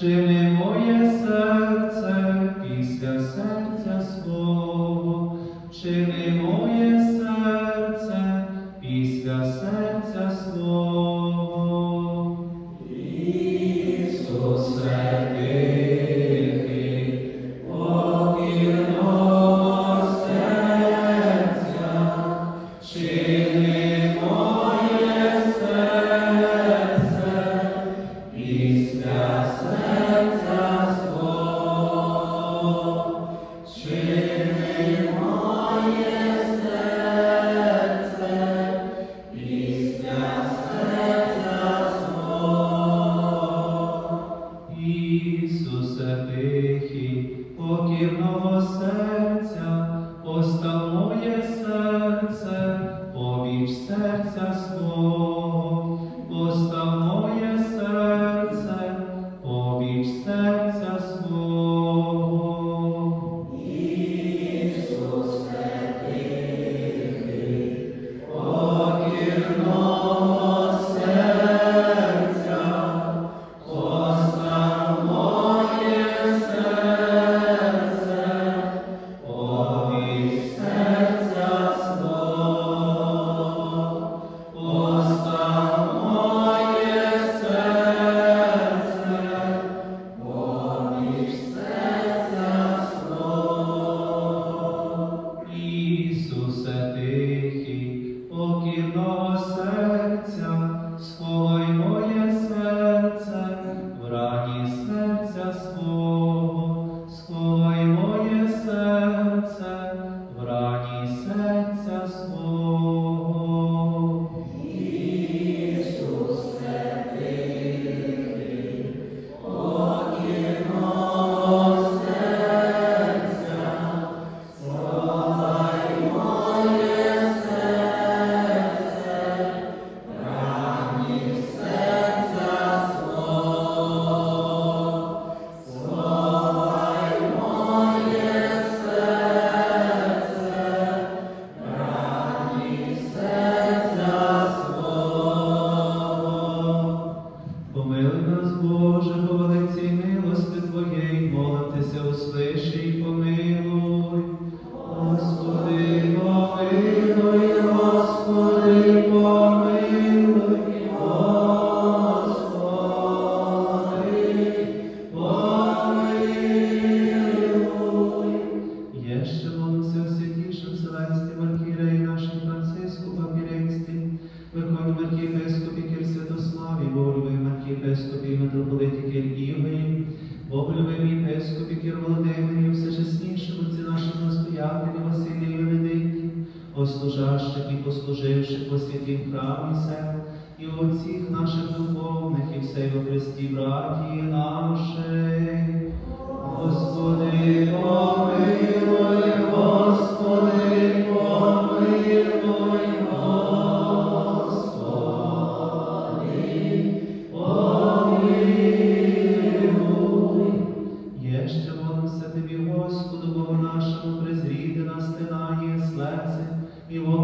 серця, не моє серце serca swojego.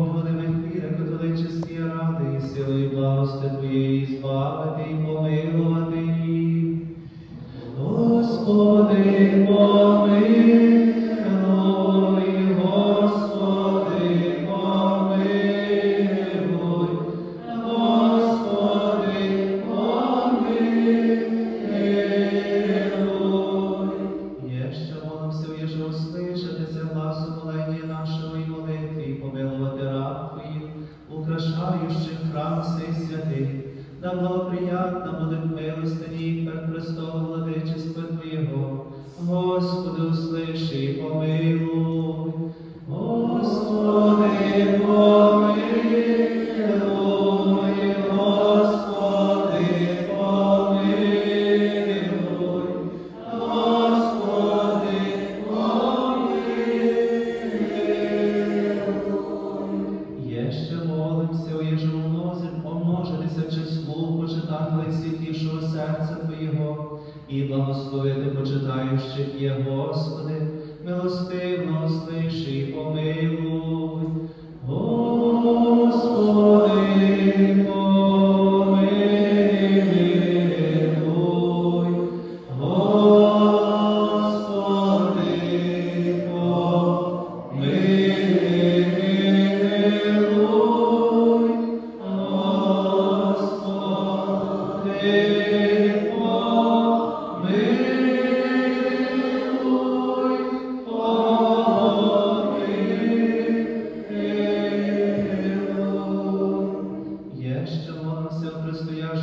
І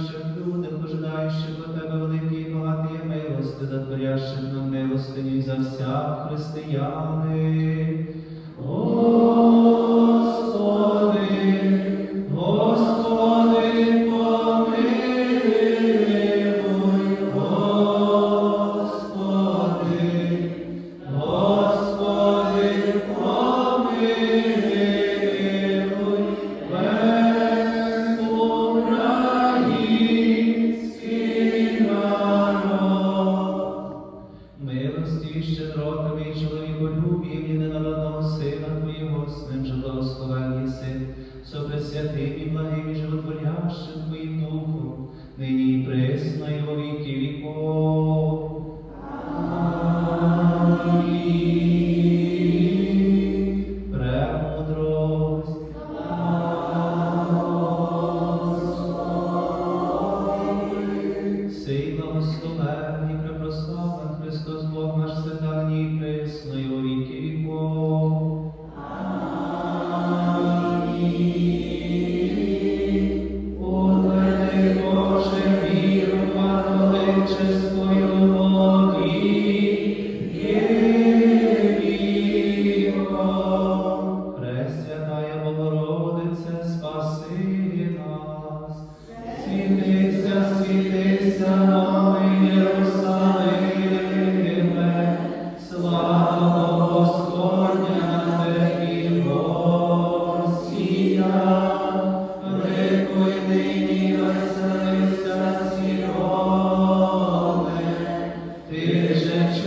прибіжащих, людях, ожидаючих у тебе великі і багатий милости, затворящих нам милостині за всяк християни.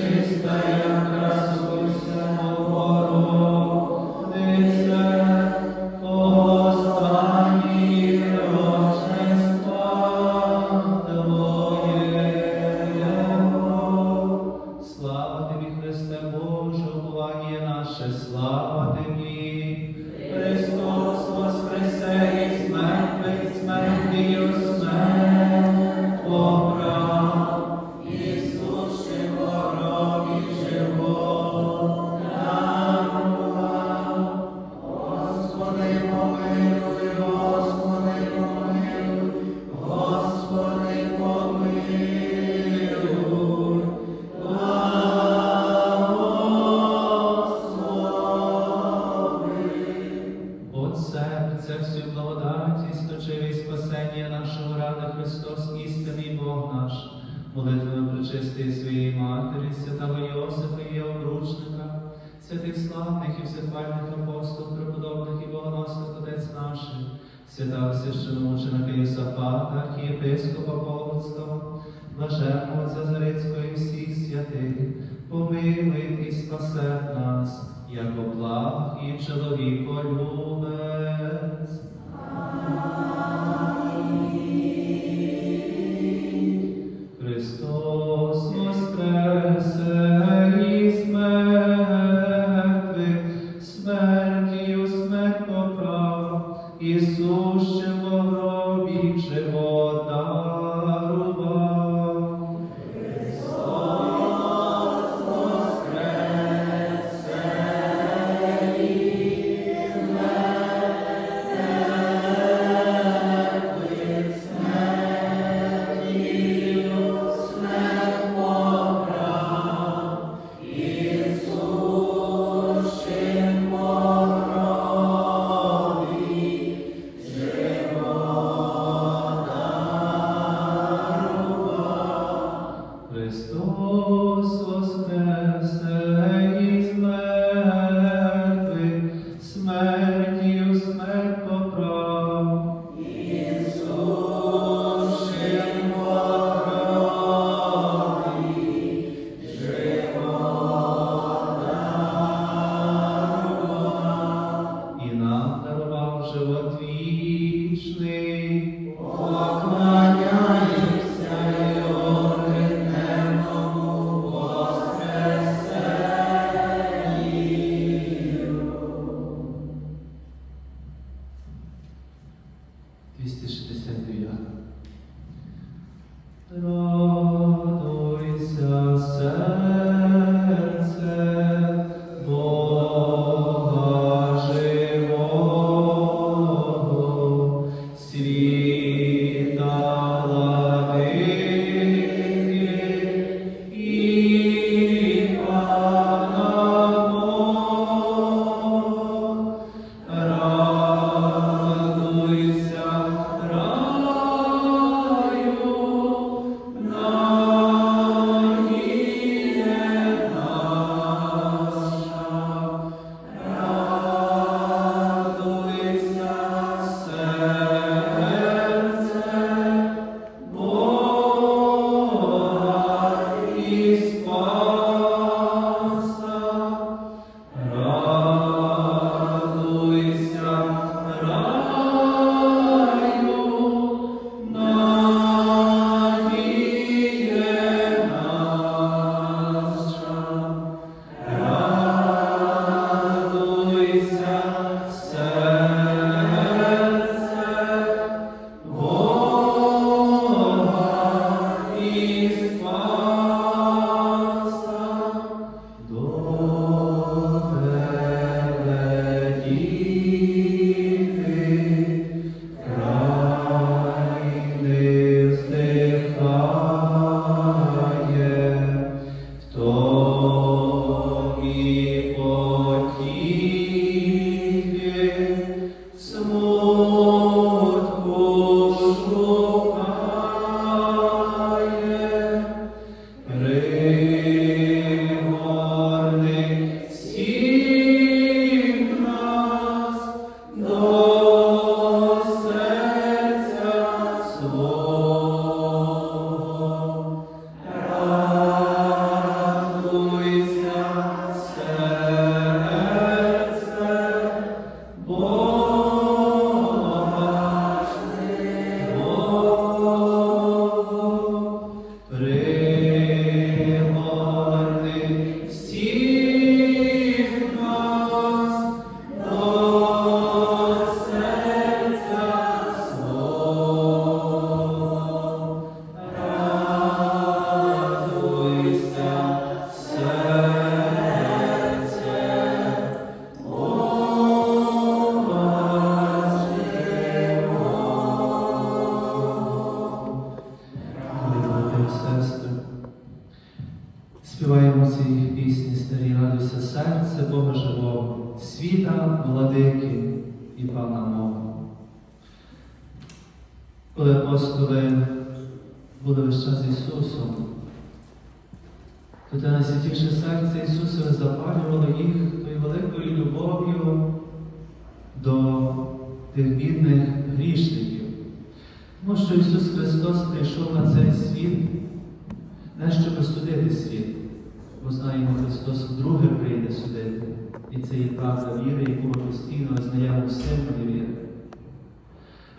చేస్తాయా спасіння нашого рада, Христос, істинний Бог наш, молитвами причистої своєї Матері, святого Йосифа і обручника, святих славних і всехвальних апостол, преподобних і богоносних Отець наших, святого священомученика Єсафата, архієпископа Полоцького, блаженного Цезарицького і всіх святих, помилуй і спасе нас, як благ і чоловіко любець. Amen.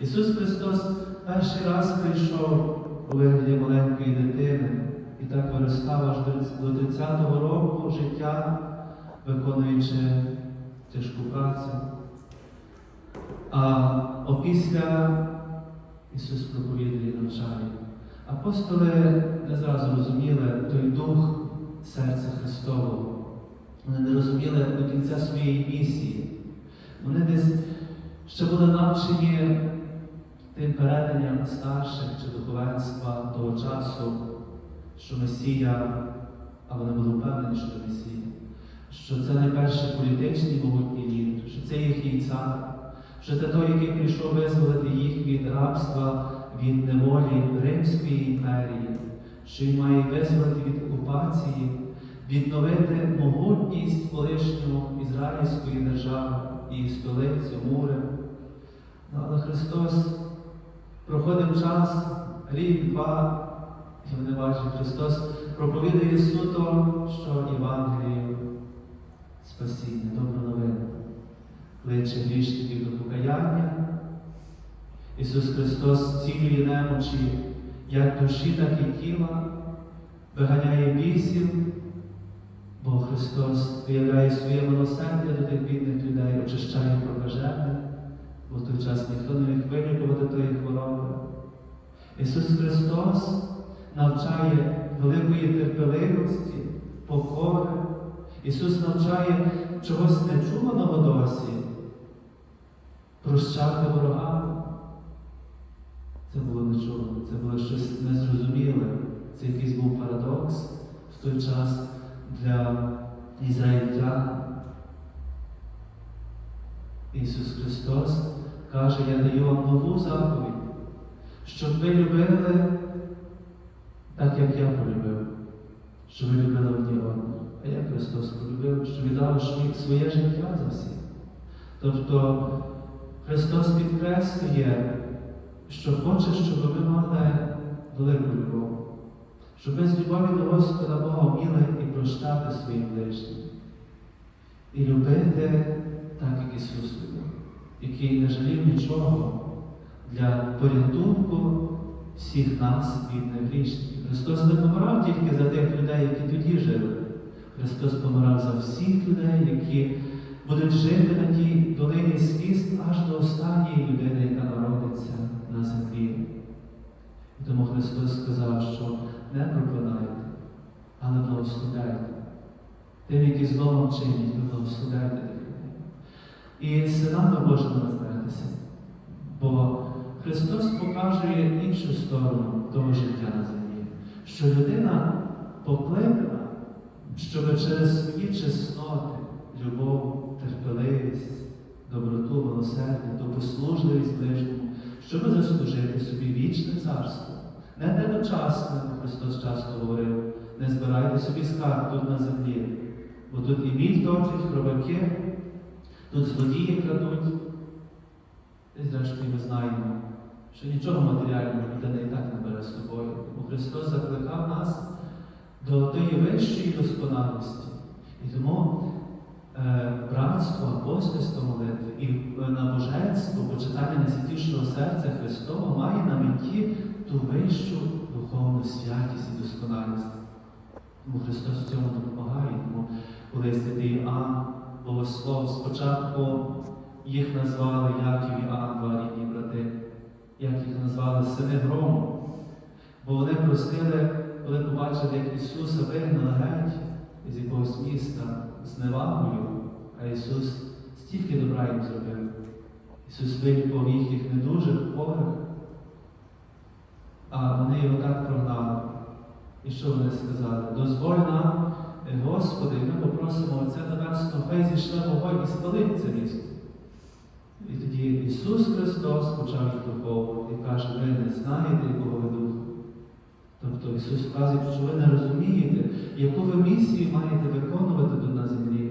Ісус Христос перший раз прийшов у вигляді маленької дитини і так виростав аж до 30-го року життя, виконуючи тяжку працю. А опісля Ісус проповідує і навчає. Апостоли не зразу розуміли той дух серця Христового. Вони не розуміли до кінця своєї місії. Вони десь ще були навчені тим переданням старших чи духовенства того часу, що Месія, а вони були впевнені, що це Месія, що це найперший політичний могутній лід, що це їхній цар, що це той, який прийшов визволити їх від рабства, від неволі Римської імперії, що він має визволити від окупації, відновити могутність колишнього ізраїльської держави і столицю Мури. Ну, але Христос проходив час, рік, два, і вони бачать, Христос проповідує суто, що Євангелію спасіння, добру новину, кличе грішників до покаяння. Ісус Христос цілює немочі як душі, так і тіла, виганяє бісів, бо Христос виявляє своє милосердя до тих бідних людей, очищає прокажених, бо в той час ніхто не міг вилікувати тої хвороби. Ісус Христос навчає великої терпеливості, покори. Ісус навчає чогось нечуваного досі, прощати ворогам. Це було нечувано, це було щось незрозуміле. Це якийсь був парадокс в той час для ізраїльтян. Ісус Христос каже, я даю вам нову заповідь, щоб ви любили так, як я полюбив, щоб ви любили одні одного. А як Христос полюбив, що віддав своє життя за всіх. Тобто Христос підкреслює, що хоче, щоб ви мали велику любов, щоб ви з любові до Господа Бога вміли і прощати своїм ближнім. І любити так, як Ісус любив, який не жалів нічого для порятунку всіх нас, бідних грішників. Христос не помирав тільки за тих людей, які тоді жили. Христос помирав за всіх людей, які будуть жити на тій долині сліз аж до останньої людини, яка народиться на землі. Тому Христос сказав, що не проклинайте, але благословляйте. Тим, які злом чинять, ви благословляйте. І це нам ми розбиратися. Бо Христос показує іншу сторону того життя на землі, що людина покликана, щоб через свої чесноти, любов, терпеливість, доброту, милосердя, допослужливість ближньому, щоб заслужити собі вічне царство. Не недочасне, Христос часто говорив, не збирайте собі скарб тут на землі, бо тут і міль точить, хробаки, тут злодії крадуть. І зрештою ми знаємо, що нічого матеріального людина і так не бере з собою. Бо Христос закликав нас до тої вищої досконалості. І тому е, братство, апостольство молитви і набоженство, почитання найсвятішого серця Христового має на меті ту вищу духовну святість і досконалість. Тому Христос в цьому допомагає. Тому коли святий Іоанн, Богослов, спочатку їх назвали Яків і Іоанн, рідні брати, як їх назвали сини грому. Бо вони просили, коли побачили, як Ісуса вигнали геть із якогось міста з невагою, а Ісус стільки добра їм зробив. Ісус вилікував їхніх недужих хворих, а вони його так прогнали. І що вони сказали? Дозволь нам Господи, ми попросимо Отця Небесного, хай зійшли вогонь і спалить це місто. І тоді Ісус Христос почав їх і каже, ви не знаєте, якого ви духа. Тобто Ісус вказує, що ви не розумієте, яку ви місію маєте виконувати тут на землі.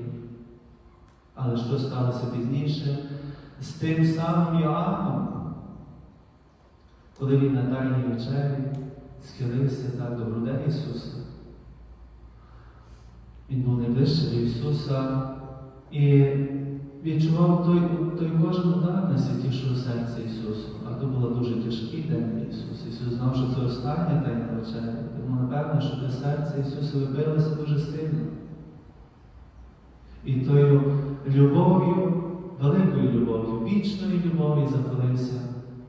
Але що сталося пізніше з тим самим Йоанном, коли він на Тайній вечері схилився так до грудей Ісуса. Він був найближче до Ісуса і відчував той, той кожен удар найсвятішого серця Ісусу. А то було дуже тяжкий день для Ісуса. Ісус знав, що це остання тайна вечеря. Тому, напевно, що те серце Ісуса вибилося дуже сильно. І тою любов'ю, великою любов'ю, вічною любов'ю запалився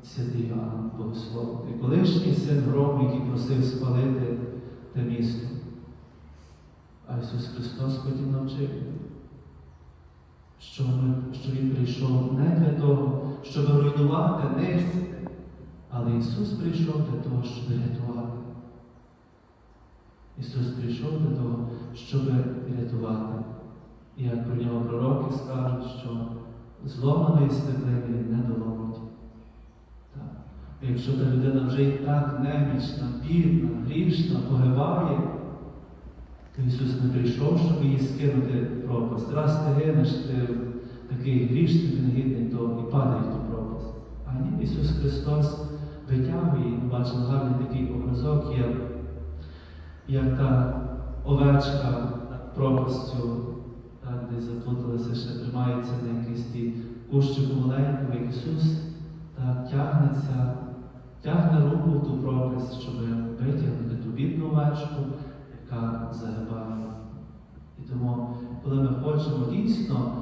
святий Іоанн Богослов. І колишній син грому, який просив спалити те місто. А Ісус Христос потім навчив, що, що Він прийшов не для того, щоб руйнувати, нищити, але Ісус прийшов для того, щоб рятувати. Ісус прийшов для того, щоб рятувати. І як про нього пророки скажуть, що зломаної стеблини не доломить. Якщо та людина вже і так немічна, бідна, грішна, погибає, Ісус не прийшов, щоб її скинути пропасть. Раз ти гинеш, ти такий грішний, негідний, то і падає в ту пропасть. А ні, Ісус Христос витягує, і бачимо гарний такий образок, як, як та овечка над пропастю, так, де заплуталися, ще тримається на якійсь тій кущику маленькому, як Ісус так, тягнеться, тягне руку в ту пропасть, щоб витягнути ту бідну овечку, яка загибає. І тому, коли ми хочемо дійсно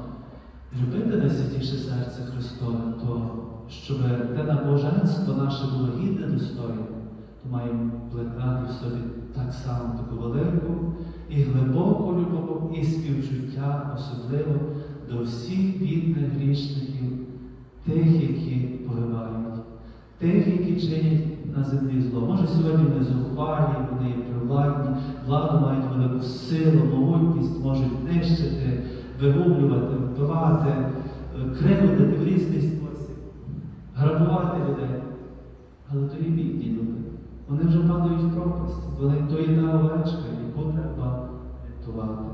любити найсвятіше серце Христове, то щоб те набоженство наше було гідне достойне, то маємо плекати в собі так само таку велику і глибоку любов і співчуття, особливо до всіх бідних грішників, тих, які погибають, тих, які чинять на землі зло. Може, сьогодні вони зухвалі, вони є привладні, владу мають велику силу, могутність, можуть нищити, вигублювати, вбивати, е, кривдити в різний спосіб, грабувати людей. Але то і бідні люди. Вони вже падають в пропасть. Вони то є та овечка, яку треба рятувати.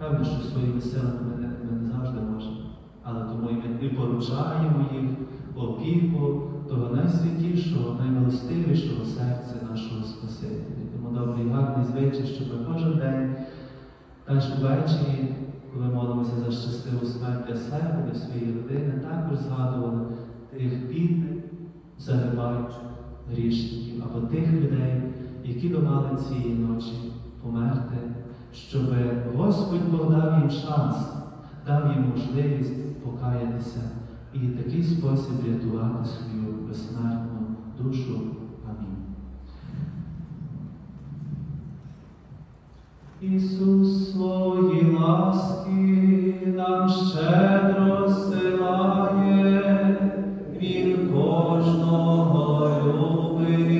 Певно, що своїми силами ми ми не завжди можемо. Але тому і ми і поручаємо їх опіку того найсвятішого, наймилостивішого серця нашого Спасителя. Тому добрий гарний звичай, щоб ми кожен день, теж увечері, коли молимося за щасливу смерть себе, для своєї родини, також згадували тих бідних, загибаючих грішників або тих людей, які би мали цієї ночі померти, щоб Господь Бог дав їм шанс, дав їм можливість покаятися і такий спосіб рятувати свою безсмертну душу. Амінь. Ісус свої ласки нам щедро силає, Він кожного любить.